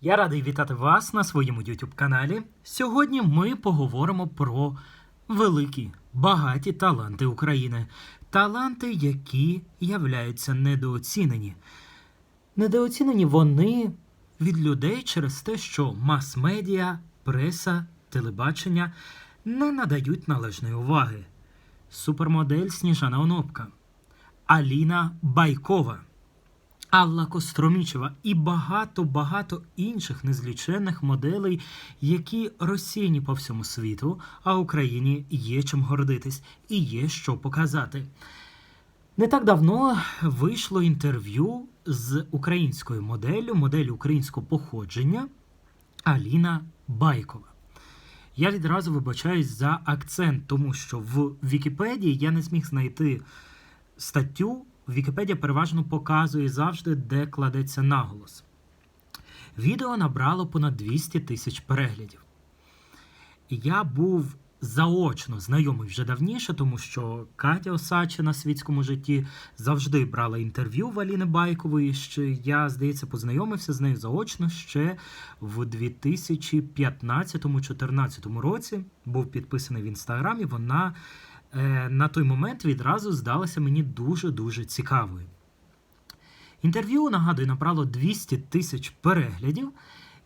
Я радий вітати вас на своєму YouTube каналі. Сьогодні ми поговоримо про великі, багаті таланти України. Таланти, які являються недооцінені. Недооцінені вони від людей через те, що мас-медіа, преса, телебачення не надають належної уваги. Супермодель Сніжана Онопка, Аліна Байкова. Алла Костромічева і багато-багато інших незліченних моделей, які розсіяні по всьому світу, а Україні є чим гордитись і є що показати. Не так давно вийшло інтерв'ю з українською моделлю, моделлю українського походження Аліна Байкова. Я відразу вибачаюсь за акцент, тому що в Вікіпедії я не зміг знайти статтю. Вікіпедія переважно показує завжди, де кладеться наголос. Відео набрало понад 200 тисяч переглядів. Я був заочно знайомий вже давніше, тому що Катя Осадча на світському житті завжди брала інтерв'ю в Аліни Байкової. Ще я, здається, познайомився з нею заочно ще в 2015-2014 році. Був підписаний в інстаграмі. Вона на той момент відразу здалася мені дуже-дуже цікавою. Інтерв'ю, нагадую, набрало 200 тисяч переглядів.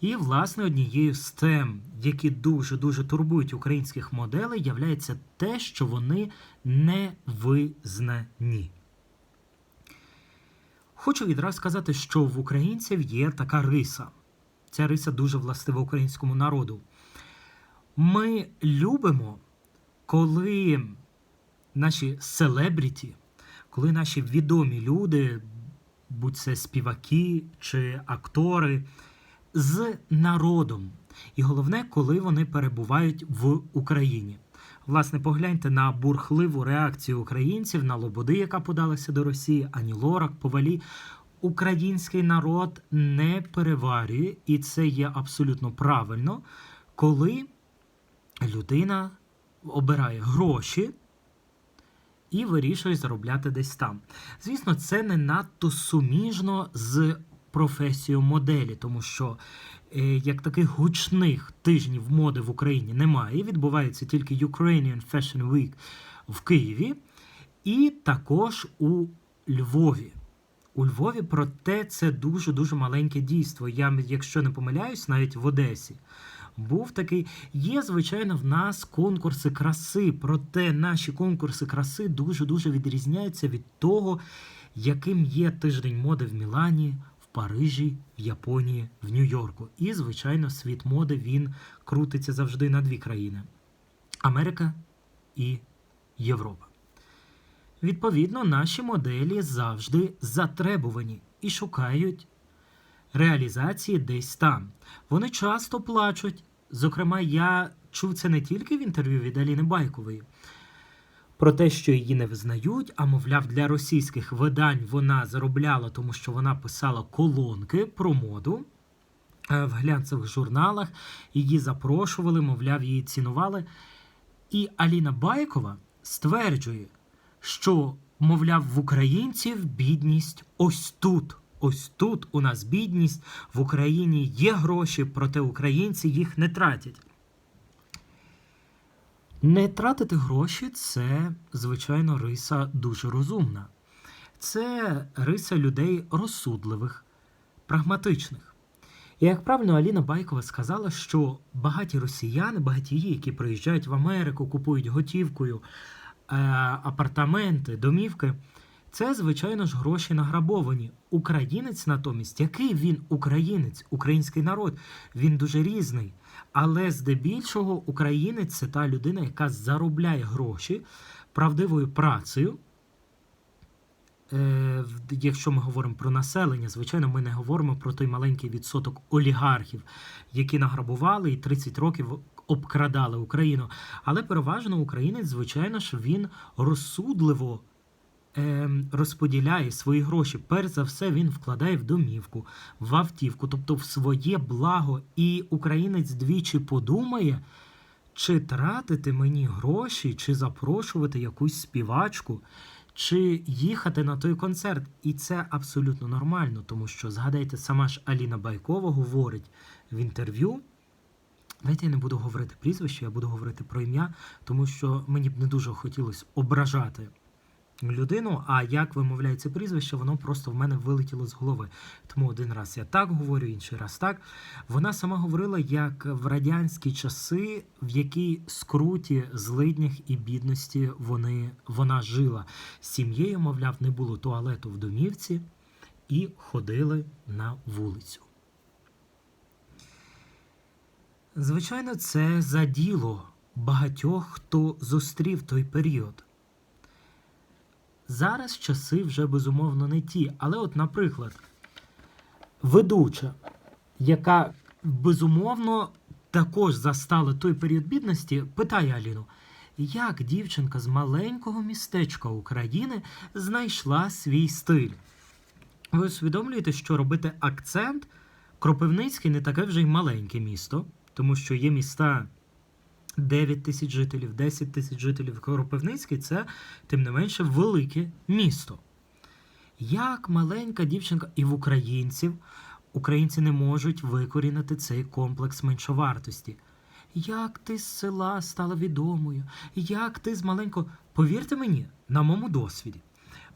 І, власне, однією з тем, які дуже-дуже турбують українських моделей, являється те, що вони не визнані. Хочу відразу сказати, що в українців є така риса. Ця риса дуже властива українському народу. Ми любимо, коли наші селебріті, коли наші відомі люди, будь це співаки чи актори, з народом. І головне, коли вони перебувають в Україні. Власне, погляньте на бурхливу реакцію українців на Лободи, яка подалася до Росії, ані Лорак, Повалі. Український народ не переварює, і це є абсолютно правильно, коли людина обирає гроші і вирішує заробляти десь там. Звісно, це не надто суміжно з професією моделі, тому що е, як таких гучних тижнів моди в Україні немає. Відбувається тільки Ukrainian Fashion Week в Києві, і також у Львові. У Львові, проте це дуже-дуже маленьке дійство. Я, якщо не помиляюсь, навіть в Одесі. Був такий. Є, звичайно, в нас конкурси краси, проте наші конкурси краси дуже-дуже відрізняються від того, яким є тиждень моди в Мілані, в Парижі, в Японії, в Нью-Йорку. І, звичайно, світ моди він крутиться завжди на дві країни: Америка і Європа. Відповідно, наші моделі завжди затребувані і шукають реалізації десь там. Вони часто плачуть. Зокрема, я чув це не тільки в інтерв'ю від Аліни Байкової. Про те, що її не визнають, а мовляв, для російських видань вона заробляла, тому що вона писала колонки про моду е, в глянцевих журналах, її запрошували, мовляв, її цінували. І Аліна Байкова стверджує, що, мовляв, в українців бідність ось тут. Ось тут у нас бідність, в Україні є гроші, проте українці їх не тратять. Не тратити гроші це, звичайно, риса дуже розумна. Це риса людей розсудливих, прагматичних. І як правильно Аліна Байкова сказала, що багаті росіяни, багатії, які приїжджають в Америку, купують готівкою е, апартаменти, домівки, це, звичайно ж, гроші награбовані. Українець натомість, який він українець, український народ, він дуже різний. Але здебільшого українець це та людина, яка заробляє гроші правдивою працею. Е, Якщо ми говоримо про населення, звичайно, ми не говоримо про той маленький відсоток олігархів, які награбували і 30 років обкрадали Україну. Але переважно українець, звичайно ж, він розсудливо розподіляє свої гроші. Перш за все, він вкладає в домівку, в автівку, тобто в своє благо. І українець двічі подумає, чи тратити мені гроші, чи запрошувати якусь співачку, чи їхати на той концерт. І це абсолютно нормально, тому що згадайте, сама ж Аліна Байкова говорить в інтерв'ю. Знаєте, я не буду говорити прізвище, я буду говорити про ім'я, тому що мені б не дуже хотілося ображати людину, а як вимовляється прізвище, воно просто в мене вилетіло з голови. Тому один раз я так говорю, інший раз так. Вона сама говорила, як в радянські часи, в якій скруті, злиднях і бідності вони, вона жила. З сім'єю, мовляв, не було туалету в домівці і ходили на вулицю. Звичайно, це заділо багатьох, хто зустрів той період. Зараз часи вже безумовно не ті. Але, от, наприклад, ведуча, яка безумовно також застала той період бідності, питає Аліну, як дівчинка з маленького містечка України знайшла свій стиль? Ви усвідомлюєте, що робити акцент Кропивницький не таке вже й маленьке місто, тому що є міста 9 тисяч жителів, 10 тисяч жителів. Кропивницький це, тим не менше, велике місто. Як маленька дівчинка, і в українців українці не можуть викорінити цей комплекс меншовартості. Як ти з села стала відомою? Як ти з маленького. Повірте мені, на моєму досвіді.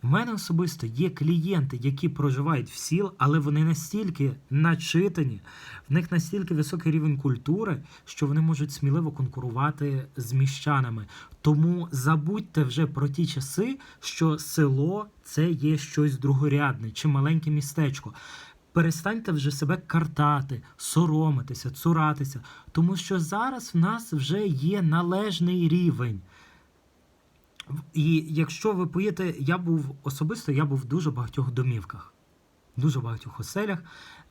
В мене особисто є клієнти, які проживають в сіл, але вони настільки начитані, в них настільки високий рівень культури, що вони можуть сміливо конкурувати з міщанами. Тому забудьте вже про ті часи, що село це є щось другорядне чи маленьке містечко. Перестаньте вже себе картати, соромитися, цуратися, тому що зараз в нас вже є належний рівень. І якщо ви поїдете, я був особисто, я був в дуже багатьох домівках, дуже багатьох оселях.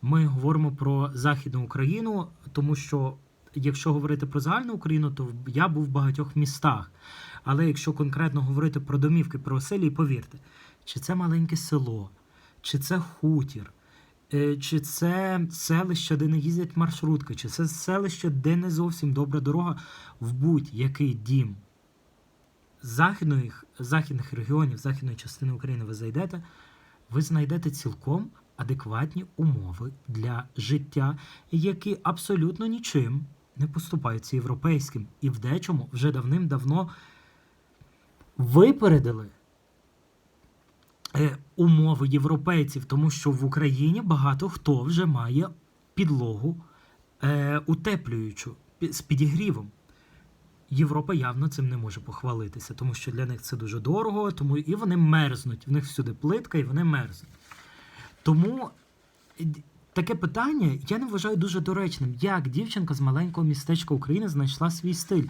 Ми говоримо про Західну Україну, тому що якщо говорити про загальну Україну, то я був в багатьох містах. Але якщо конкретно говорити про домівки, про оселі, повірте, чи це маленьке село, чи це хутір, е, чи це селище, де не їздять маршрутки, чи це селище, де не зовсім добра дорога, в будь-який дім західних, західних регіонів, західної частини України ви зайдете, ви знайдете цілком адекватні умови для життя, які абсолютно нічим не поступаються європейським. І в дечому вже давним-давно випередили е, умови європейців, тому що в Україні багато хто вже має підлогу е, утеплюючу з підігрівом. Європа явно цим не може похвалитися, тому що для них це дуже дорого, тому і вони мерзнуть. В них всюди плитка, і вони мерзнуть. Тому таке питання я не вважаю дуже доречним, як дівчинка з маленького містечка України знайшла свій стиль.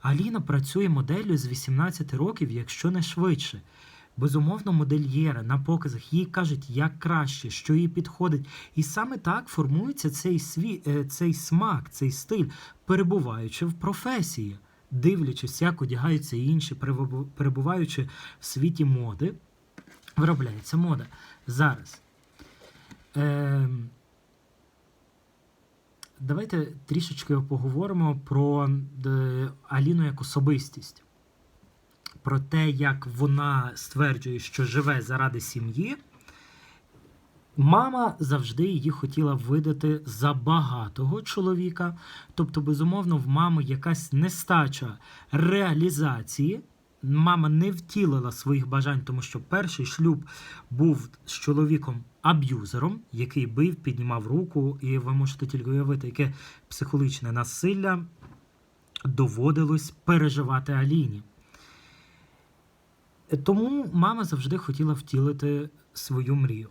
Аліна працює моделлю з 18 років, якщо не швидше. Безумовно, модельєра на показах їй кажуть, як краще, що їй підходить. І саме так формується цей свій, е, цей смак, цей стиль, перебуваючи в професії дивлячись, як одягаються інші, перебуваючи в світі моди, виробляється мода. Зараз. Е, Давайте трішечки поговоримо про е, Аліну як особистість. Про те, як вона стверджує, що живе заради сім'ї. Мама завжди її хотіла видати за багатого чоловіка. Тобто, безумовно, в мами якась нестача реалізації. Мама не втілила своїх бажань, тому що перший шлюб був з чоловіком аб'юзером, який бив, піднімав руку, і ви можете тільки уявити, яке психологічне насилля доводилось переживати Аліні. Тому мама завжди хотіла втілити свою мрію.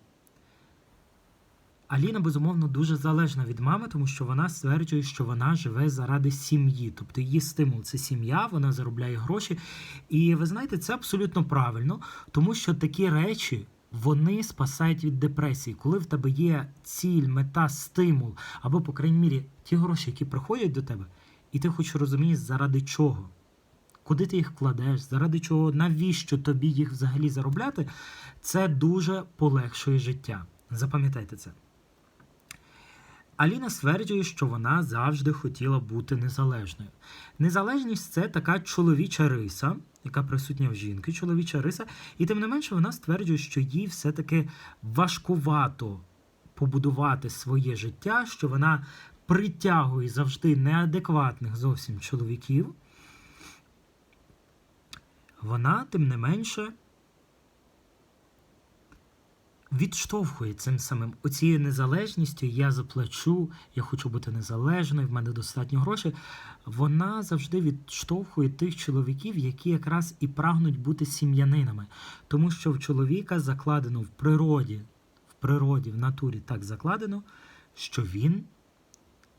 Аліна, безумовно, дуже залежна від мами, тому що вона стверджує, що вона живе заради сім'ї. Тобто її стимул це сім'я, вона заробляє гроші. І ви знаєте, це абсолютно правильно, тому що такі речі. Вони спасають від депресії, коли в тебе є ціль, мета, стимул, або, по крайній мірі, ті гроші, які приходять до тебе, і ти хоч розумієш, заради чого, куди ти їх вкладеш, заради чого, навіщо тобі їх взагалі заробляти, це дуже полегшує життя. Запам'ятайте це. Аліна стверджує, що вона завжди хотіла бути незалежною. Незалежність це така чоловіча риса, яка присутня в жінки, чоловіча риса, і тим не менше вона стверджує, що їй все-таки важкувато побудувати своє життя, що вона притягує завжди неадекватних зовсім чоловіків. Вона, тим не менше, відштовхує цим самим оцією незалежністю, я заплачу, я хочу бути незалежною, в мене достатньо грошей. Вона завжди відштовхує тих чоловіків, які якраз і прагнуть бути сім'янинами. Тому що в чоловіка закладено в природі, в природі, в натурі так закладено, що він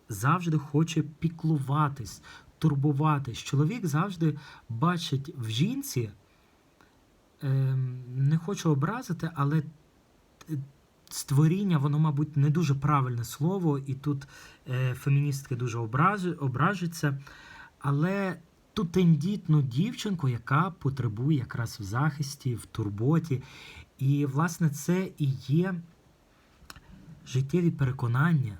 завжди хоче піклуватись, турбуватись. Чоловік завжди бачить в жінці, ем, не хочу образити, але створіння, воно, мабуть, не дуже правильне слово, і тут е, феміністки дуже ображаться. Але ту тендітну дівчинку, яка потребує якраз в захисті, в турботі. І, власне, це і є життєві переконання,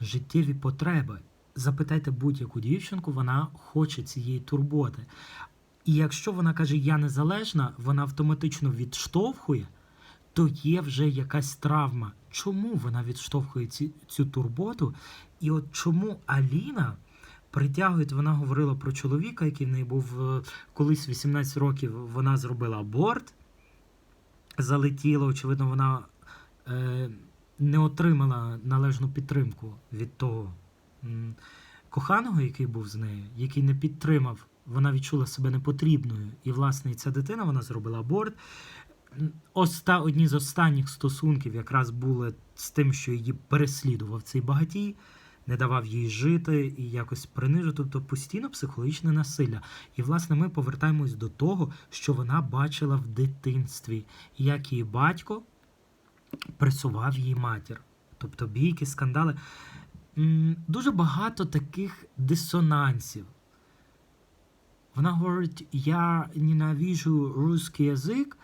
життєві потреби. Запитайте будь-яку дівчинку, вона хоче цієї турботи. І якщо вона каже, я незалежна, вона автоматично відштовхує, то є вже якась травма. Чому вона відштовхує ці, цю турботу? І от чому Аліна притягує, вона говорила про чоловіка, який в неї був е, колись 18 років, вона зробила аборт, залетіла, очевидно, вона е, не отримала належну підтримку від того коханого, який був з нею, який не підтримав. Вона відчула себе непотрібною. І, власне, ця дитина вона зробила аборт. Оста, одні з останніх стосунків якраз були з тим, що її переслідував цей багатій, не давав їй жити і якось принижив, тобто постійно психологічне насилля. І, власне, ми повертаємось до того, що вона бачила в дитинстві, як її батько пресував її матір. Тобто бійки, скандали. Дуже багато таких дисонансів. Вона говорить: я ненавіжу русський язик,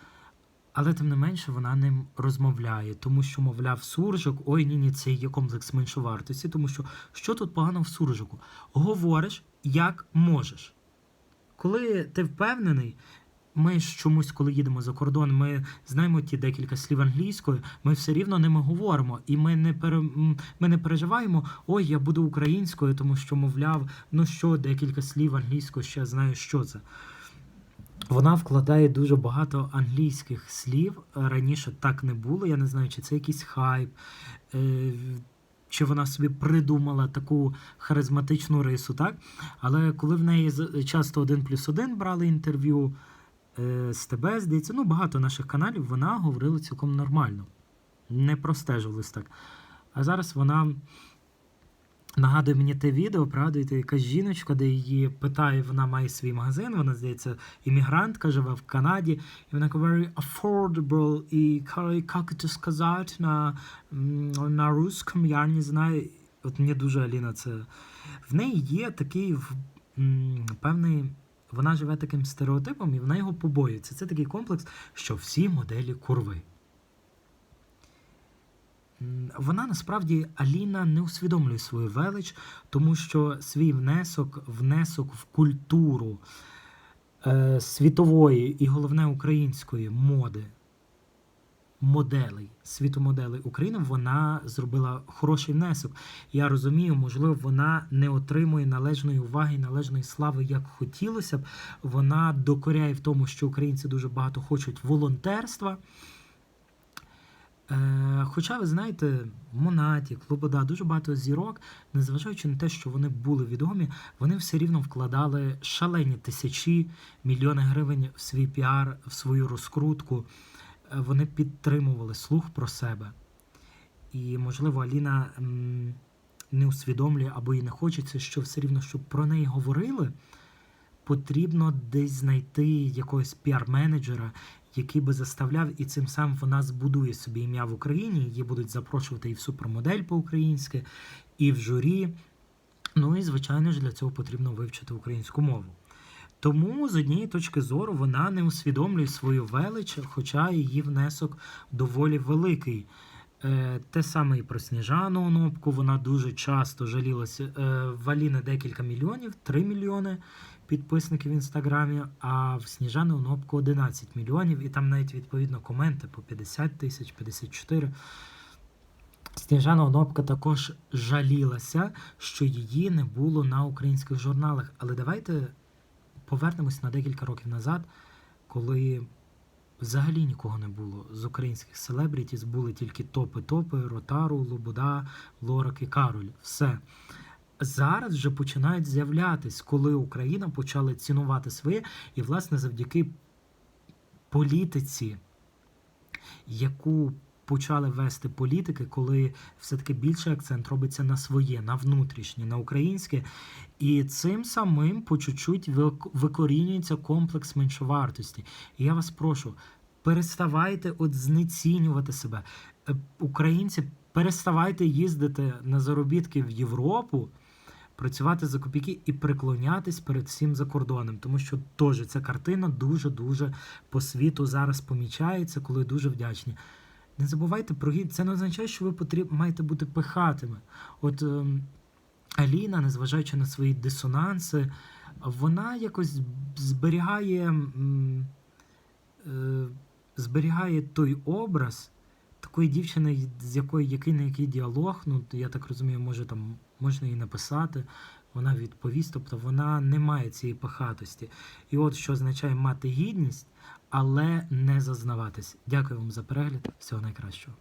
але тим не менше вона ним розмовляє, тому що, мовляв, суржик, ой, ні, ні, це є комплекс меншовартості, тому що що тут погано в суржику? Говориш, як можеш. Коли ти впевнений, ми ж чомусь, коли їдемо за кордон, ми знаємо ті декілька слів англійською, ми все рівно ними говоримо, і ми не пере, ми не переживаємо, ой, я буду українською, тому що, мовляв, ну що, декілька слів англійською, ще знаю, що це. Вона вкладає дуже багато англійських слів. Раніше так не було. Я не знаю, чи це якийсь хайп, е, чи вона собі придумала таку харизматичну рису, так? Але коли в неї часто один плюс один брали інтерв'ю е, з тебе, здається, ну багато наших каналів, вона говорила цілком нормально. Не простежувалась так. А зараз вона нагадує мені те відео, пригадуєте, якась жіночка, де її питає, вона має свій магазин, вона, здається, іммігрантка, живе в Канаді, і вона very affordable, і як це сказати на, на русском, я не знаю. От мені дуже Аліна це. В неї є такий певний. Вона живе таким стереотипом, і вона його побоюється. Це такий комплекс, що всі моделі курви. Вона насправді Аліна не усвідомлює свою велич, тому що свій внесок, внесок в культуру е, світової і головне української моди, моделей, світомоделей України, вона зробила хороший внесок. Я розумію, можливо, вона не отримує належної уваги належної слави, як хотілося б. Вона докоряє в тому, що українці дуже багато хочуть волонтерства. Е, хоча, ви знаєте, Монаті, Клобода, дуже багато зірок, незважаючи на те, що вони були відомі, вони все рівно вкладали шалені тисячі, мільйони гривень в свій піар, в свою розкрутку. Е, вони підтримували слух про себе. І, можливо, Аліна не усвідомлює або їй не хочеться, що все рівно, щоб про неї говорили, потрібно десь знайти якогось піар-менеджера, який би заставляв, і цим самим вона збудує собі ім'я в Україні. Її будуть запрошувати і в супермодель по-українськи, і в журі. Ну і, звичайно ж, для цього потрібно вивчити українську мову. Тому, з однієї точки зору, вона не усвідомлює свою велич, хоча її внесок доволі великий. Е, те саме і про Сніжану Онопку, вона дуже часто жалілася. Е, в Аліни декілька мільйонів, 3 мільйони підписників в інстаграмі, а в Сніжани Онопко 11 мільйонів, і там навіть відповідно коменти по 50 тисяч, 54. Сніжана Онопка також жалілася, що її не було на українських журналах. Але давайте повернемось на декілька років назад, коли взагалі нікого не було з українських селебрітіс, були тільки топи-топи, Ротару, Лобода, Лорак і Кароль. Все. Зараз вже починають з'являтись, коли Україна почала цінувати своє, і, власне, завдяки політиці, яку почали вести політики, коли все-таки більший акцент робиться на своє, на внутрішнє, на українське. І цим самим по чуть-чуть викорінюється комплекс меншовартості. І я вас прошу, переставайте от знецінювати себе. Е, Українці, переставайте їздити на заробітки в Європу. Працювати за копійки і приклонятись перед всім за кордоном, тому що теж ця картина дуже дуже по світу зараз помічається, коли дуже вдячні. Не забувайте про гід. Це не означає, що ви потріб... маєте бути пихатими. От ем, Аліна, незважаючи на свої дисонанси, вона якось зберігає, м, е, зберігає той образ такої дівчини, з якої який на який діалог, ну я так розумію, може там можна їй написати, вона відповість, тобто вона не має цієї пихатості. І от що означає мати гідність, але не зазнаватись. Дякую вам за перегляд. Всього найкращого.